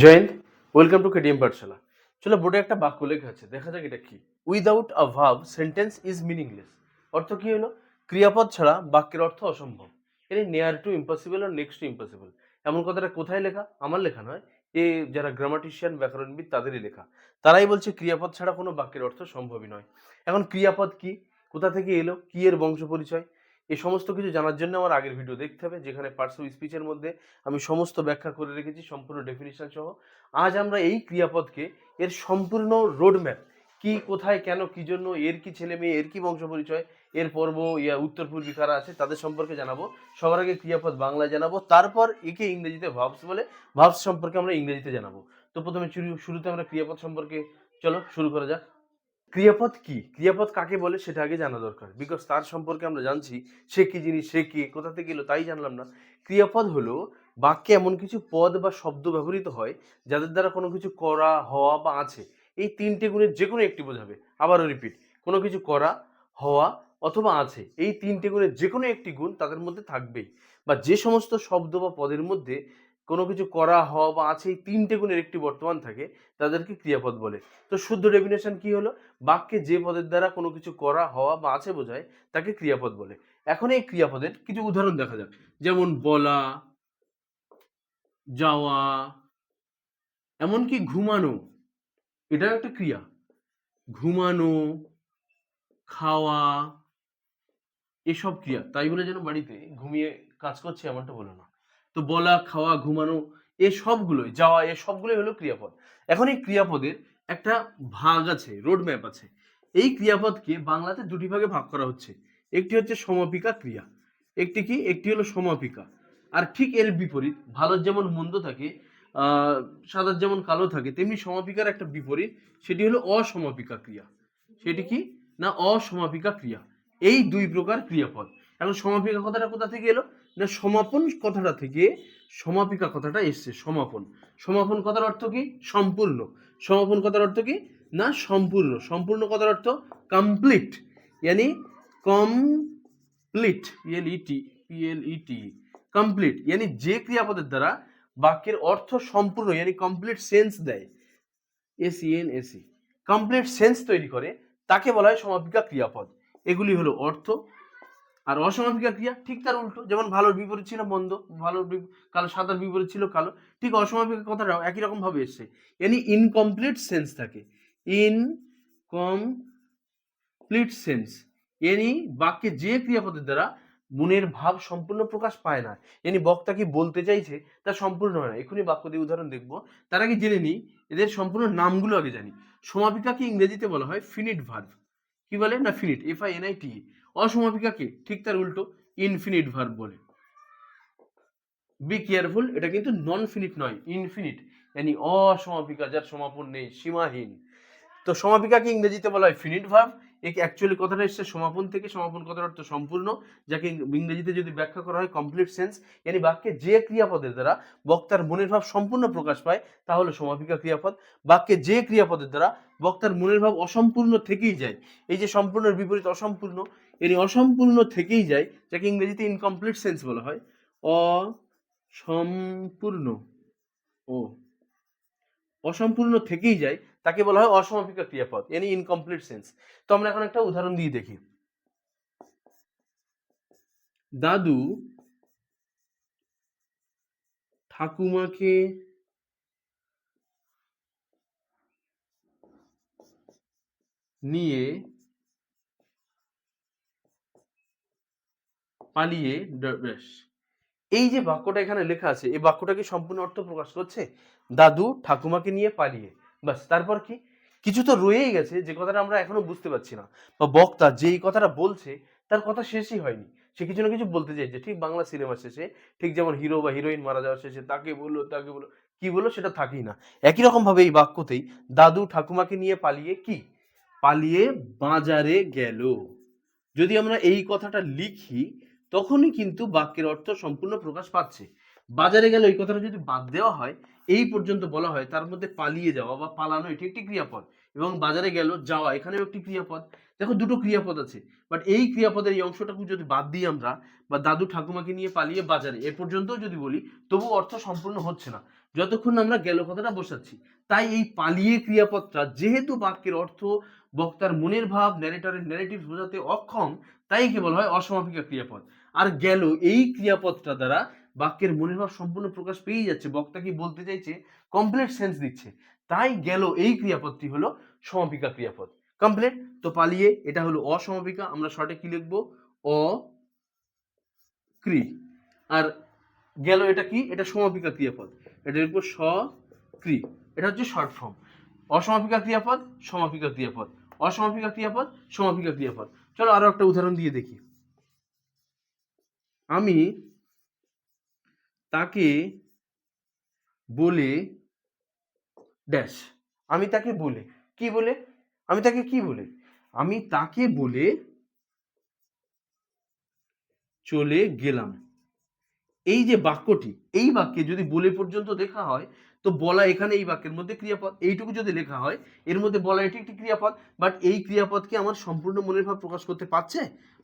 Joint welcome to KDM পাঠশালা চলো বোর্ডে একটা বাক্য লেখা আছে, দেখা যাক এটা কি। উইদাউট আ ভাব সেন্টেন্স ইজ মিনিংলেস অর্থ কি হলো? ক্রিয়াপদ ছাড়া বাক্যের অর্থ অসম্ভব। এর নেয়ার টু ইম্পসিবল আর নেক্সট টু ইম্পসিবল এমন কথাটা কোথায় লেখা? আমার লেখা নয়। এ যারা গ্রামাটিশিয়ান ব্যাকরণবিদ তাদেরই লেখা। তারাই বলছে ক্রিয়াপদ ছাড়া কোনো বাক্যের অর্থ সম্ভবই নয়। এখন ক্রিয়াপদ কি? কোথা থেকে এলো? কি এর বংশ পরিচয়? এই সমস্ত কিছু জানার জন্য আমার আগের ভিডিও দেখতে হবে, যেখানে পার্টস অফ স্পিচের মধ্যে আমি সমস্ত ব্যাখ্যা করে রেখেছি, সম্পূর্ণ ডেফিনিশন সহ। আজ আমরা এই ক্রিয়াপদকে এর সম্পূর্ণ রোডম্যাপ কি, কোথায়, কেন, কি জন্য, এর কি ছেলে মেয়ে, এর কি বংশ পরিচয়, এর পর্ব, ইয়া, উত্তর পূর্বী কারা আছে, তাদের সম্পর্কে জানাব। সবার আগে ক্রিয়াপদ বাংলায় জানাব, তারপর একে ইংরেজিতে ভাবস বলে, ভাবস সম্পর্কে আমরা ইংরেজিতে জানাব। তো প্রথমে শুরু- শুরুতে আমরা ক্রিয়াপদ সম্পর্কে, চলো, শুরু করা যাক। ক্রিয়াপদ কি? ক্রিয়াপদ কাকে বলে সেটা আগে জানা দরকার। বিকজ তার সম্পর্কে আমরা জানছি, সে কি জিনিস, সে কে, কোথা থেকে এলো তাই জানলাম না। ক্রিয়াপদ হলো বাক্যে এমন কিছু পদ বা শব্দ ব্যবহৃত হয়, যাদের দ্বারা কোনো কিছু করা, হওয়া বা আছে, এই তিনটে গুণের যে কোনো একটি বোঝাবে। আবারও রিপিট কোনো কিছু করা, হওয়া অথবা আছে, এই তিনটে গুণের যে কোনো একটি গুণ তাদের মধ্যে থাকবেই। বা যে সমস্ত শব্দ বা পদের মধ্যে কোনো কিছু করা হওয়া বা আছে, এই তিনটে গুণের একটি বর্তমান থাকে, তাদেরকে ক্রিয়াপদ বলে। তো শুদ্ধ ডেফিনেশন কি হলো? বাক্যে যে পদের দ্বারা কোনো কিছু করা, হওয়া বা আছে বোঝায়, তাকে ক্রিয়াপদ বলে। এখন এই ক্রিয়াপদের কিছু উদাহরণ দেখা যাক। যেমন বলা, যাওয়া, এমনকি ঘুমানো, এটাও একটা ক্রিয়া। ঘুমানো, খাওয়া, এসব ক্রিয়া। তাই বলে যেন বাড়িতে ঘুমিয়ে কাজ করছে, এমনটা বলো না। তো বলা, খাওয়া, ঘুমানো, এ সবগুলোই, যাওয়া, এ সবগুলোই হলো ক্রিয়াপদ। এখন এই ক্রিয়াপদের একটা ভাগ আছে রোড ম্যাপ আছে। এই ক্রিয়াপদকে বাংলাতে দুটি ভাগে ভাগ করা হচ্ছে। একটি হচ্ছে সমাপিকা ক্রিয়া, একটি কি? একটি হলো সমাপিকা। আর ঠিক এর বিপরীত, ভালোর যেমন মন্দ থাকে সাদার যেমন কালো থাকে, তেমনি সমাপিকার একটা বিপরীত, সেটি হলো অসমাপিকা ক্রিয়া। সেটি কি? না, অসমাপিকা ক্রিয়া। এই দুই প্রকার ক্রিয়াপদ। এখন সমাপিকা কথাটা কোথা থেকে এলো? না সমাপন কথাটা থেকে সমাপিকা কথাটা এসছে, সমাপন। সমাপন কথার অর্থ কি? সম্পূর্ণ। সমাপন কথার অর্থ কি? না সম্পূর্ণ। সম্পূর্ণ কথার অর্থ complete ইয়ানি complete PL ET PL ET complete ইয়ানি যে ক্রিয়াপদের দ্বারা বাক্যের অর্থ সম্পূর্ণ, ইয়ানি কমপ্লিট সেন্স দেয়। এসি এন এসি কমপ্লিট সেন্স তৈরি করে, তাকে বলা হয় সমাপিকা ক্রিয়াপদ। এগুলি হলো অর্থ আর অসমাপিকা ক্রিয়া ঠিক তার উল্টো। যেমন ভালোর বিপরীত ছিল মন্দ, ভালোর কালো, সাদার বিপরীত ছিল কালো। ঠিক অসমাপিকা কথাটাও একই রকম ভাবে এসছে। এনি ইনকমপ্লিট সেন্স থাকে। ইন কমপ্লিট সেন্স এনি বাক্যে যে ক্রিয়াপদের দ্বারা মনের ভাব সম্পূর্ণ প্রকাশ পায় না, এনি বক্তা কি বলতে চাইছে তা সম্পূর্ণ হয় না। এখনই বাক্য দিয়ে উদাহরণ দেখব। তার আগে জেনে নিই, এদের সম্পূর্ণ নামগুলো আগে জানি। সমাপিকাকে ইংরেজিতে বলা হয় ফিনিট ভার্ব কি বলে? না finite F I N I T অসমাপিকাকে ঠিক তার উল্টো ইনফিনিট ভার্ব বলে। বি কেয়ারফুল এটা কিন্তু নন ফিনিট নয় ইনফিনিট yani অসমাপিকা, যার সমাপন নেই, সীমাহীন। তো সমাপিকাকে ইংরেজিতে বলা হয় ফিনিট ভার্ব একে অ্যাকচুয়ালি কথাটা এসছে? সমাপন থেকে, সমাপন কথার অর্থ সম্পূর্ণ, যাকে ইংরেজিতে যদি ব্যাখ্যা করা হয় কমপ্লিট সেন্স এনি বাক্যে যে ক্রিয়াপদের দ্বারা বক্তার মনের ভাব সম্পূর্ণ প্রকাশ পায়, তা হলো সমাপিকা ক্রিয়াপদ। বাক্যে যে ক্রিয়াপদের দ্বারা বক্তার মনের ভাব অসম্পূর্ণ থেকেই যায়। এই যে সম্পূর্ণের বিপরীত অসম্পূর্ণ এর অসম্পূর্ণ থেকেই যায়, যাকে ইংরেজিতে ইনকমপ্লিট সেন্স বলা হয়। অসম্পূর্ণ। ও। অসম্পূর্ণ থেকেই যায়, তাকে বলা হয় অসমাপিকা ক্রিয়াপদ। এনি ইনকমপ্লিট সেন্স তো আমরা এখন একটা উদাহরণ দিয়ে দেখি। দাদু ঠাকুমাকে নিয়ে পালিয়ে ব্যাস এই যে বাক্যটা এখানে লেখা আছে, এই বাক্যটা কি সম্পূর্ণ অর্থ প্রকাশ করছে? দাদু ঠাকুমাকে নিয়ে পালিয়ে। বাস তারপর কি? কিছু তো রয়েই গেছে, যে কথাটা আমরা এখনও বুঝতে পারছি না। বা বক্তা যে এই কথাটা বলছে, তার কথা শেষই হয়নি। সে কিছু না কিছু বলতে চাইছে, ঠিক বাংলা সিনেমা শেষে। ঠিক যেমন হিরো বা হিরোইন মারা যাওয়ার শেষে, তাকে বলল তাকে বলল, কি বলল সেটা থাকেই না। একই রকম ভাবে এই বাক্যতেই দাদু ঠাকুমাকে নিয়ে পালিয়ে কি? পালিয়ে বাজারে গেল। যদি আমরা এই কথাটা লিখি তখনই কিন্তু বাক্যের অর্থ সম্পূর্ণ প্রকাশ পাচ্ছে। বাজারে গেলে এই কথাটা যদি বাদ দেওয়া হয়, এই পর্যন্ত বলা হয় তার মধ্যে পালিয়ে যাওয়া বা পালানো এটি একটি ক্রিয়াপদ এবং বাজারে গেল, যাওয়া এখানেও একটি ক্রিয়াপদ। দেখো দুটো ক্রিয়াপদ আছে বাট এই ক্রিয়াপদের এই অংশটাকে যদি বাদ দিই আমরা বা দাদু ঠাকুমাকে নিয়ে পালিয়ে বাজারে, এ পর্যন্তও যদি বলি, তবু অর্থ সম্পূর্ণ হচ্ছে না। যতক্ষণ আমরা গেল কথাটা বসাচ্ছি, তাই এই পালিয়ে ক্রিয়াপদটা যেহেতু বাক্যের অর্থ বক্তার মনের ভাব ন্যারেটরের ন্যারেটিভ বোঝাতে অক্ষম, তাই কি বলা হয় অসমাপিকা ক্রিয়াপদ। আর গেল এই ক্রিয়াপদটা দ্বারা বাক্যের মনের ভাব সম্পূর্ণ প্রকাশ পেয়ে যাচ্ছে। বক্তা কি বলতে চাইছে? কমপ্লিট সেন্স দিচ্ছে। তাই গেল এই ক্রিয়াপদটি হলো সমাপিকা ক্রিয়াপদ। কমপ্লিট তো পালিয়ে এটা হলো অসমাপিকা। আমরা শর্টে কি লিখব? অ ক্রি। আর গেল এটা কি? এটা সমাপিকা ক্রিয়াপদ। এটা লিখব স ক্রি। এটা হচ্ছে শর্ট ফর্ম অসমাপিকা ক্রিয়াপদ, সমাপিকা ক্রিয়াপদ। অসমাপিকা ক্রিয়াপদ, সমাপিকা ক্রিয়াপদ। চলো আরও একটা উদাহরণ দিয়ে দেখি। আমি তাকে বলে ড্যাশ আমি তাকে বলে, কি বলে? আমি তাকে কি বলে? আমি তাকে বলে চলে গেলাম। এই যে বাক্যটি, এই বাক্যে যদি বলে পর্যন্ত দেখা হয়, তো বলা এখানে এই বাক্যের মধ্যে ক্রিয়াপদ, এইটুকু যদি লেখা হয়, এর মধ্যে বলা এটি একটি ক্রিয়াপদ বাট এই ক্রিয়াপদকে আমার সম্পূর্ণ মনের ভাব প্রকাশ করতে পারছে?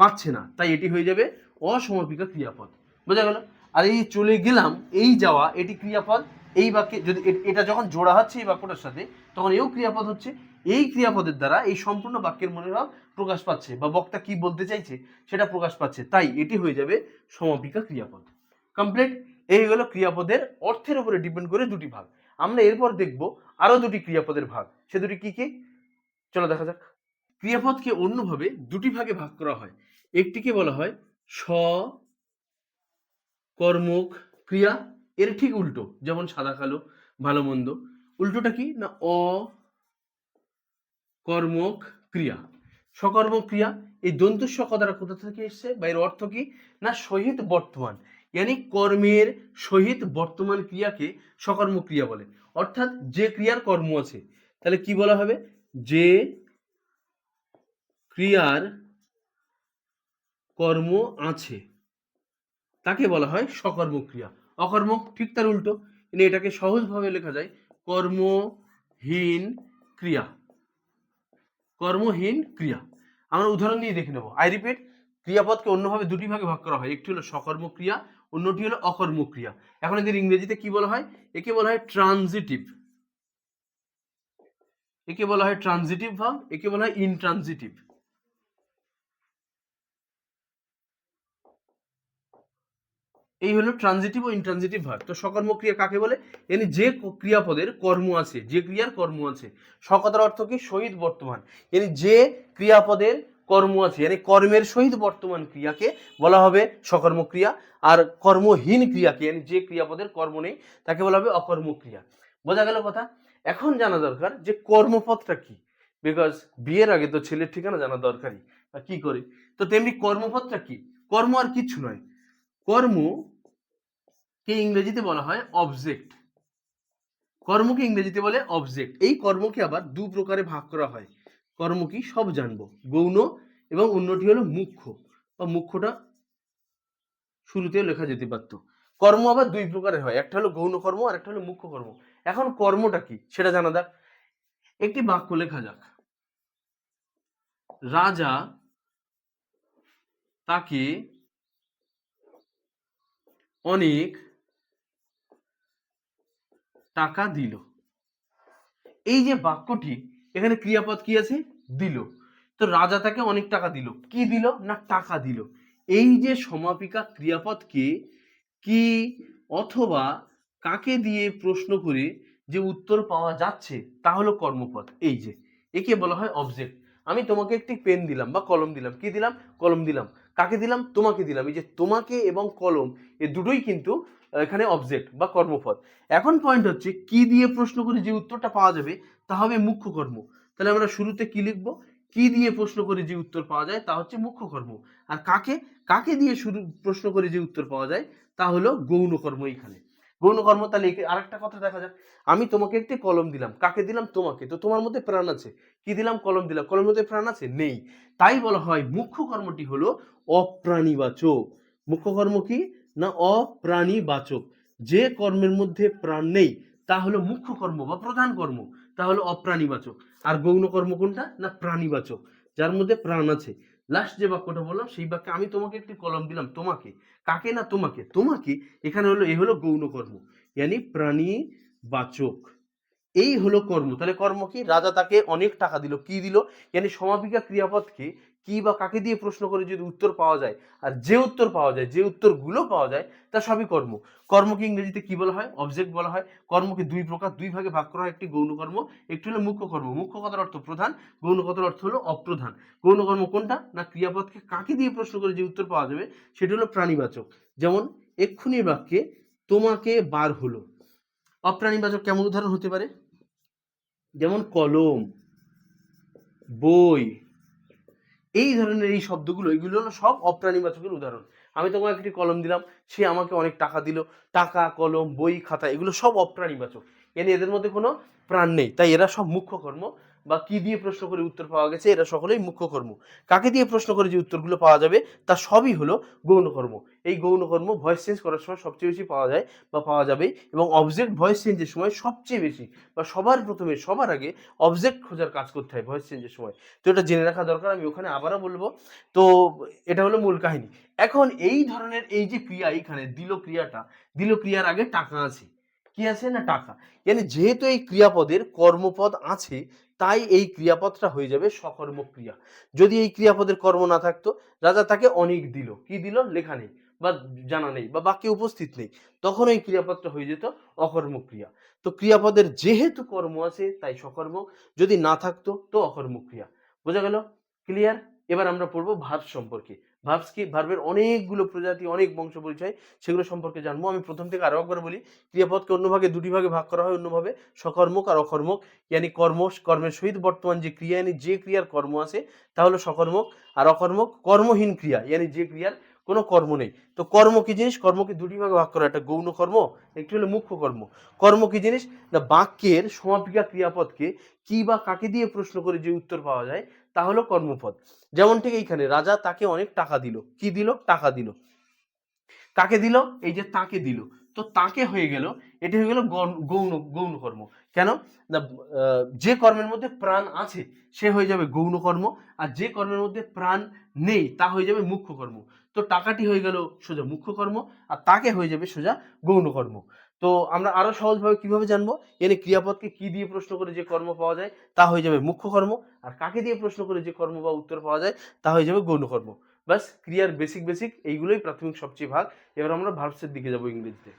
পারছে না, তাই এটি হয়ে যাবে অসমাপিকা ক্রিয়াপদ। বোঝা গেল? আর এই চলে গেলাম, এই যাওয়া, এটি ক্রিয়াপদ, এই বাক্যে যদি এটা যখন জোড়া হচ্ছে এই বাক্যটার সাথে, তখন এও ক্রিয়াপদ হচ্ছে। এই ক্রিয়াপদের দ্বারা এই সম্পূর্ণ বাক্যের মনের ভাব প্রকাশ পাচ্ছে, বা বক্তা কি বলতে চাইছে সেটা প্রকাশ পাচ্ছে, তাই এটি হয়ে যাবে সমাপিকা ক্রিয়াপদ। কমপ্লিট? এই হলো ক্রিয়াপদের অর্থের উপরে ডিপেন্ড করে দুটি ভাগ। আমরা এরপর দেখব আরও দুটি ক্রিয়াপদের ভাগ। সে দুটি কি কি? চলো দেখা যাক। ক্রিয়াপদকে অন্যভাবে দুটি ভাগে ভাগ করা হয়। একটিকে বলা হয় স, কর্মক, ক্রিয়া। এর ঠিক উল্টো, যেমন সাদা, কালো, ভালো, মন্দ। উল্টোটা কি? না, অ, কর্মক, ক্রিয়া। সকর্মক ক্রিয়া, এই দন্তস্ব কথাটা কোথা থেকে এসছে? বা এর অর্থ কি? না, সহিত বর্তমান। ইয়ানি কর্মের সহিত বর্তমান ক্রিয়াকে সকর্ম ক্রিয়া বলে। অর্থাৎ যে ক্রিয়ার কর্ম আছে, তাহলে কি বলা হবে? যে ক্রিয়ার কর্ম আছে। তাকে বলা হয় সকর্ম ক্রিয়া অকর্মক, ঠিক তার উল্টো। মানে এটাকে সহজভাবে লেখা যায় কর্মহীন ক্রিয়া। কর্মহীন ক্রিয়া। আমরা উদাহরণ দিয়ে দেখে নেব। আই রিপিট ক্রিয়াপদকে অন্যভাবে দুটি ভাগে ভাগ করা হয়। একটি হলো সকর্ম ক্রিয়া অন্যটি হলো অকর্ম ক্রিয়া এখন এদের ইংরেজিতে কি বলা হয়? একে বলা হয় ট্রানজিটিভ। একে বলা হয় ট্রানজিটিভ ভাব একে বলা হয় ইনট্রানজিটিভ। এই হলো ট্রানজিটিভ ও ইনট্রানজিটিভ ভার্ব তো সকর্ম ক্রিয়া কাকে বলে? এনি যে ক্রিয়াপদের কর্ম আছে, যে ক্রিয়ার কর্ম আছে, সকতার অর্থ কি? শহীদ বর্তমান। এনি যে ক্রিয়াপদের কর্ম আছে মানে কর্মের সহিত বর্তমান ক্রিয়াকে বলা হবে সকর্ম ক্রিয়া, আর কর্মহীন ক্রিয়াকে yani যে ক্রিয়াপদের কর্ম নেই, তাকে বলা হবে অকর্ম ক্রিয়া। বোঝা গেল কথা? এখন জানা দরকার যে কর্মপদটা কি? বিকজ বিয়ের আগে তো ছেলের ঠিকানা জানা দরকারই। বা কি করে? তো তেমনি কর্মপদটা কি? কর্ম আর কিচ্ছু নয়। কর্ম কে ইংরেজিতে বলা হয় অবজেক্ট কর্মকে ইংরেজিতে বলে অবজেক্ট এই কর্মকে আবার দু প্রকারে ভাগ করা হয়। কর্ম কি সব জানব, গৌণ এবং অন্যটি হলো মুখ্য। বা মুখ্যটা শুরুতেও লেখা যেতে পারতো। কর্ম আবার দুই প্রকারের হয়, একটা হলো গৌণ কর্ম আর একটা হলো মুখ্য কর্ম। এখন কর্মটা কি সেটা জানা যাক। একটি বাক্য লেখা যাক। রাজা তাকে অনেক টাকা দিল। এই যে বাক্যটি, এখানে ক্রিয়াপদ কি আছে? দিল। তো রাজা তাকে অনেক টাকা দিল। কি দিল না টাকা দিল? এই যে সমাপিকা ক্রিয়াপদকে কি অথবা কাকে দিয়ে প্রশ্ন করে যে উত্তর পাওয়া যাচ্ছে, তা হলো কর্মপদ। এই যে, একে বলা হয় অবজেক্ট আমি তোমাকে একটি পেন দিলাম বা কলম দিলাম। কি দিলাম? কলম দিলাম। কাকে দিলাম? তোমাকে দিলাম। এই যে তোমাকে এবং কলম, এ দুটোই কিন্তু এখানে অবজেক্ট বা কর্মপদ এখন পয়েন্ট হচ্ছে, কি দিয়ে প্রশ্ন করে যে উত্তরটা পাওয়া যাবে, তা হবে মুখ্য কর্ম। তাহলে আমরা শুরুতে কি লিখব? কি দিয়ে প্রশ্ন করে যে উত্তর পাওয়া যায়, তা হচ্ছে মুখ্য কর্ম। আর কাকে কাকে দিয়ে শুরু, প্রশ্ন করে যে উত্তর পাওয়া যায়, তা হলো গৌণ কর্ম এখানে। গৌণ কর্ম তাহলে একে- আরেকটা কথা দেখা যাক। আমি তোমাকে একটি কলম দিলাম। কাকে দিলাম? তোমাকে। তো তোমার মধ্যে প্রাণ আছে। কি দিলাম? কলম দিলাম। কলমের মধ্যে প্রাণ আছে? নেই। তাই বলা হয় মুখ্য কর্মটি হলো অপ্রাণীবাচক। মুখ্য কর্ম কি? না, অপ্রাণীবাচক। যে কর্মের মধ্যে প্রাণ নেই, তা হলো মুখ্য কর্ম বা প্রধান কর্ম। তা হলো অপ্রাণীবাচক। আর গৌণ কর্ম কোনটা? না, প্রাণীবাচক। যার মধ্যে প্রাণ আছে। লাস্ট যে বাক্যটা বললাম, সেই বাক্যে আমি তোমাকে একটি কলম দিলাম, তোমাকে। কাকে না তোমাকে? তোমাকে এখানে হলো, এ হলো গৌণ কর্ম প্রাণী বাচক এই হলো কর্ম। তাহলে কর্ম কি? রাজা তাকে অনেক টাকা দিল। কি দিল? ইয়ানি সমাপিকা ক্রিয়াপদকে কি বা কাকে দিয়ে প্রশ্ন করে যদি উত্তর পাওয়া যায়, আর যে উত্তর পাওয়া যায়, যে উত্তরগুলো পাওয়া যায়, তা সবই কর্ম। কর্মকে ইংরেজিতে কি বলা হয়? অবজেক্ট বলা হয়। কর্মকে দুই প্রকার, দুই ভাগে ভাগ করা হয়। একটি গৌণ কর্ম, একটি হলো মুখ্য কর্ম। মুখ্য কথার অর্থ প্রধান, গৌণ কথার অর্থ হলো অপ্রধান। গৌণ কর্ম কোনটা? না ক্রিয়াপদকে কাকে দিয়ে প্রশ্ন করে যে উত্তর পাওয়া যাবে, সেটি হলো প্রাণীবাচক। যেমন এক্ষুনি বাক্যে, তোমাকে বার হলো। অপ্রাণীবাচক কেমন উদাহরণ হতে পারে? যেমন, কলম, বই এই ধরনের এই শব্দগুলো, এগুলো হলো সব অপ্রাণীবাচকের উদাহরণ। আমি তোমাকে একটি কলম দিলাম, সে আমাকে অনেক টাকা দিল, টাকা, কলম, বই, খাতা, এগুলো সব অপ্রাণীবাচক। এনে এদের মধ্যে কোনো প্রাণ নেই, তাই এরা সব মুখ্য কর্ম। বা কি দিয়ে প্রশ্ন করে উত্তর পাওয়া গেছে, এরা সকলেই মুখ্য কর্ম। কাকে দিয়ে প্রশ্ন করে যে উত্তরগুলো পাওয়া যাবে, তা সবই হলো গৌণ কর্ম। এই গৌণ কর্ম ভয়েস চেঞ্জ করার সময় সবচেয়ে বেশি পাওয়া যায় বা পাওয়া যাবে এবং অবজেক্ট ভয়েস চেঞ্জের সময় সবচেয়ে বেশি বা সবার প্রথমে, সবার আগে অবজেক্ট খোঁজার কাজ করতে হয় ভয়েস চেঞ্জের সময়। তো এটা জেনে রাখা দরকার, আমি ওখানে আবারও বলব। তো এটা হলো মূল কাহিনী। এখন এই ধরনের এই যে ক্রিয়া এইখানে, দিল ক্রিয়াটা, দিল ক্রিয়ার আগে টাকা আছে। কি আছে না টাকা? মানে যেহেতু এই ক্রিয়াপদের কর্মপদ আছে তাই এই ক্রিয়াপদটা হয়ে যাবে সকর্ম ক্রিয়া যদি এই ক্রিয়াপদের কর্ম না থাকতো, রাজা তাকে অনেক দিল। কি দিল? লেখা নেই বা জানা নেই বা বাক্যে উপস্থিত নেই। তখন এই ক্রিয়াপদটা হয়ে যেত অকর্ম ক্রিয়া তো ক্রিয়াপদের যেহেতু কর্ম আছে, তাই সকর্ম যদি না থাকতো, তো অকর্ম ক্রিয়া বোঝা গেল? ক্লিয়ার এবার আমরা পড়ব ভাব সম্পর্কে। ভার্বস কি ভার্বের অনেকগুলো প্রজাতি, অনেক বংশ পরিচয় সেগুলো সম্পর্কে জানব। আমি প্রথম থেকে আরও একবার বলি, ক্রিয়াপদকে অন্য ভাগে দুটি ভাগে ভাগ করা হয়। অন্যভাবে সকর্মক আর অকর্মক, ইয়ানি কর্ম কর্মের সহিত বর্তমান যে ক্রিয়া, ইয়ানি যে ক্রিয়ার কর্ম আছে তা হলো সকর্মক আর অকর্মক কর্মহীন ক্রিয়া, ইয়ানি যে ক্রিয়ার কোনো কর্ম নেই। তো কর্ম কি জিনিস? কর্মকে দুটি ভাগে ভাগ করা একটা গৌণ কর্ম, একটি হলো মুখ্য কর্ম। কর্ম কি জিনিস? না, বাক্যের সমাপিকা ক্রিয়াপদকে কি বা কাকে দিয়ে প্রশ্ন করে যে উত্তর পাওয়া যায় তা হলো কর্মপদ যেমন ঠিক এইখানে, রাজা তাকে অনেক টাকা দিল। কি দিল? টাকা দিল। কাকে দিল? এই যে তাকে দিল। তো তাকে হয়ে গেল, এটি হয়ে গেল গৌণ গৌণ কর্ম। কেন? না যে কর্মের মধ্যে প্রাণ আছে, সে হয়ে যাবে গৌণ কর্ম। আর যে কর্মের মধ্যে প্রাণ নেই, তা হয়ে যাবে মুখ্য কর্ম। তো টাকাটি হয়ে গেল সোজা মুখ্য কর্ম, আর তাকে হয়ে যাবে সোজা গৌণ কর্ম। তো আমরা আরও সহজভাবে কীভাবে জানব? এনে ক্রিয়াপদকে কি দিয়ে প্রশ্ন করে যে কর্ম পাওয়া যায়, তা হয়ে যাবে মুখ্য কর্ম। আর কাকে দিয়ে প্রশ্ন করে যে কর্ম বা উত্তর পাওয়া যায়, তা হয়ে যাবে গৌণ কর্ম। ব্যাস, ক্রিয়ার বেসিক বেসিক এইগুলোই প্রাথমিক সবচেয়ে ভাগ। এবার আমরা ভার্বসের দিকে যাব ইংরেজিতে।